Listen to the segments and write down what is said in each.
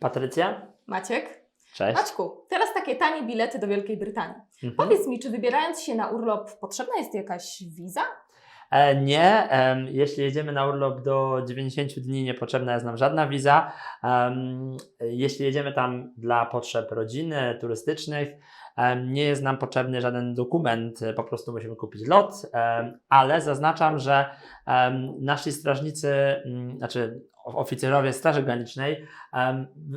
Patrycja? Maciek? Cześć. Maćku, teraz takie tanie bilety do Wielkiej Brytanii. Mhm. Powiedz mi, czy wybierając się na urlop potrzebna jest jakaś wiza? E, nie, em, jeśli jedziemy na urlop do 90 dni, nie potrzebna jest nam żadna wiza. Em, jeśli jedziemy tam dla potrzeb rodziny, turystycznych, em, nie jest nam potrzebny żaden dokument, e, po prostu musimy kupić lot, em, ale zaznaczam, że em, nasi strażnicy, mm, znaczy oficerowie Straży Granicznej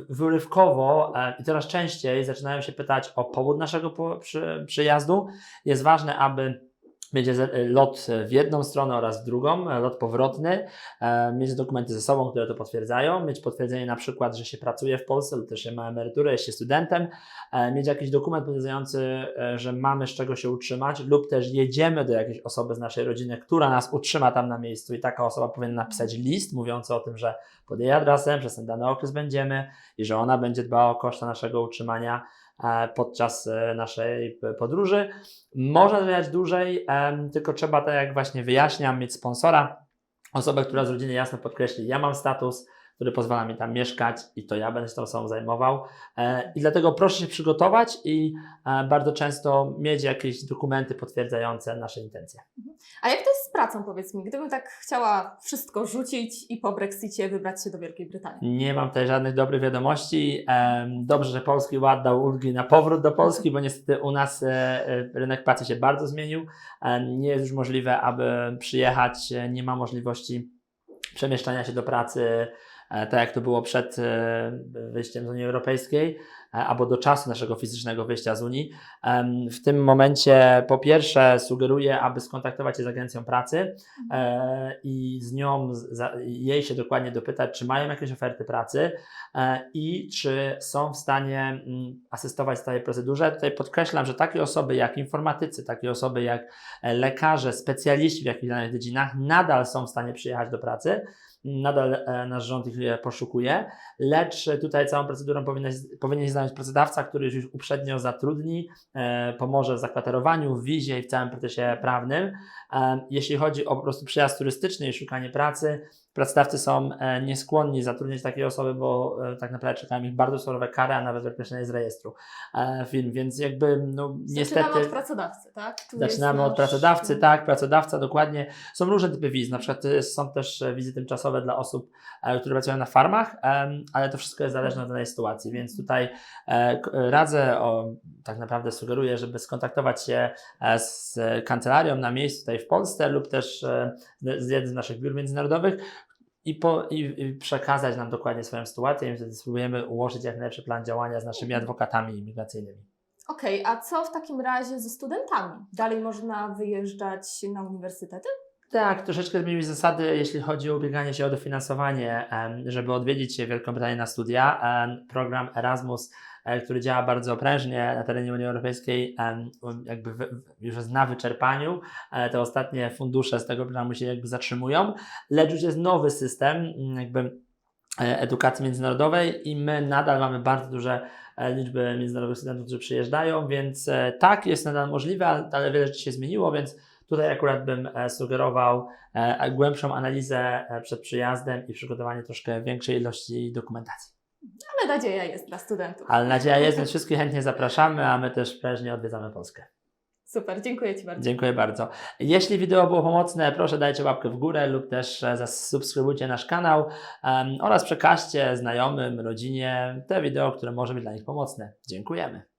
wyrywkowo i coraz częściej zaczynają się pytać o powód naszego przyjazdu. Jest ważne, aby będzie lot w jedną stronę oraz w drugą, lot powrotny, e, mieć dokumenty ze sobą, które to potwierdzają, mieć potwierdzenie na przykład, że się pracuje w Polsce lub też się ma emeryturę, jest się studentem, e, mieć jakiś dokument potwierdzający, e, że mamy z czego się utrzymać lub też jedziemy do jakiejś osoby z naszej rodziny, która nas utrzyma tam na miejscu i taka osoba powinna napisać list mówiący o tym, że pod jej adresem przez ten dany okres będziemy i że ona będzie dbała o koszta naszego utrzymania podczas e, naszej podróży. Można wyjechać dłużej, em, tylko trzeba, tak jak właśnie wyjaśniam, mieć sponsora, osobę, która z rodziny jasno podkreśli, ja mam status, który pozwala mi tam mieszkać i to ja będę się tą osobą zajmował. E, I dlatego proszę się przygotować i e, bardzo często mieć jakieś dokumenty potwierdzające nasze intencje. A jak to jest z pracą, powiedz mi? Gdybym tak chciała wszystko rzucić i po Brexicie wybrać się do Wielkiej Brytanii. Nie mam tutaj żadnych dobrych wiadomości. Dobrze, że Polski Ład dał ulgi na powrót do Polski, bo niestety u nas e, rynek pracy się bardzo zmienił. Nie jest już możliwe, aby przyjechać. Nie ma możliwości przemieszczania się do pracy, tak jak to było przed e, wyjściem z Unii Europejskiej, e, albo do czasu naszego fizycznego wyjścia z Unii. W tym momencie, po pierwsze, sugeruję, aby skontaktować się z agencją pracy e, i z nią, jej się dokładnie dopytać, czy mają jakieś oferty pracy e, i czy są w stanie mm, asystować w całej procedurze. Tutaj podkreślam, że takie osoby jak informatycy, takie osoby jak e, lekarze, specjaliści w jakichś danych dziedzinach nadal są w stanie przyjechać do pracy. Nadal e, nasz rząd ich e, poszukuje, lecz e, tutaj całą procedurą powinien, powinien się zająć pracodawca, który już uprzednio zatrudni, e, pomoże w zakwaterowaniu, w wizie i w całym procesie prawnym. E, Jeśli chodzi o po prostu przyjazd turystyczny i szukanie pracy, pracodawcy są e, nieskłonni zatrudniać takiej osoby, bo e, tak naprawdę czekają ich bardzo surowe kary, a nawet wykreślenie z rejestru e, firm, więc jakby no niestety... Zaczynamy od pracodawcy, tak? Tu Zaczynamy od nasz- pracodawcy, tak, pracodawca dokładnie. Są różne typy wiz, na przykład są też wizy tymczasowe dla osób, które pracują na farmach, ale to wszystko jest zależne od danej sytuacji, więc tutaj e, k- radzę, o, tak naprawdę sugeruję, żeby skontaktować się z kancelarią na miejscu tutaj w Polsce lub też z jednym z naszych biur międzynarodowych i, po, i, i przekazać nam dokładnie swoją sytuację i wtedy spróbujemy ułożyć jak najlepszy plan działania z naszymi adwokatami imigracyjnymi. Okej, a co w takim razie ze studentami? Dalej można wyjeżdżać na uniwersytety? Tak, troszeczkę zmieniły zasady, jeśli chodzi o ubieganie się o dofinansowanie, żeby odwiedzić Wielką Brytanię na studia. Program Erasmus, e, który działa bardzo prężnie na terenie Unii Europejskiej, em, jakby już jest na wyczerpaniu. Te ostatnie fundusze z tego programu się jakby zatrzymują, lecz już jest nowy system mm, jakby e, edukacji międzynarodowej i my nadal mamy bardzo duże e, liczby międzynarodowych studentów, którzy przyjeżdżają, więc tak, jest nadal możliwe, ale wiele rzeczy się zmieniło, więc Tutaj akurat bym e, sugerował e, głębszą analizę e, przed przyjazdem i przygotowanie troszkę większej ilości dokumentacji. Ale nadzieja jest dla studentów. Ale nadzieja jest, więc wszystkich chętnie zapraszamy, a my też prężnie odwiedzamy Polskę. Super, dziękuję Ci bardzo. Dziękuję bardzo. Jeśli wideo było pomocne, proszę dajcie łapkę w górę lub też e, zasubskrybujcie nasz kanał em, oraz przekażcie znajomym, rodzinie te wideo, które może być dla nich pomocne. Dziękujemy.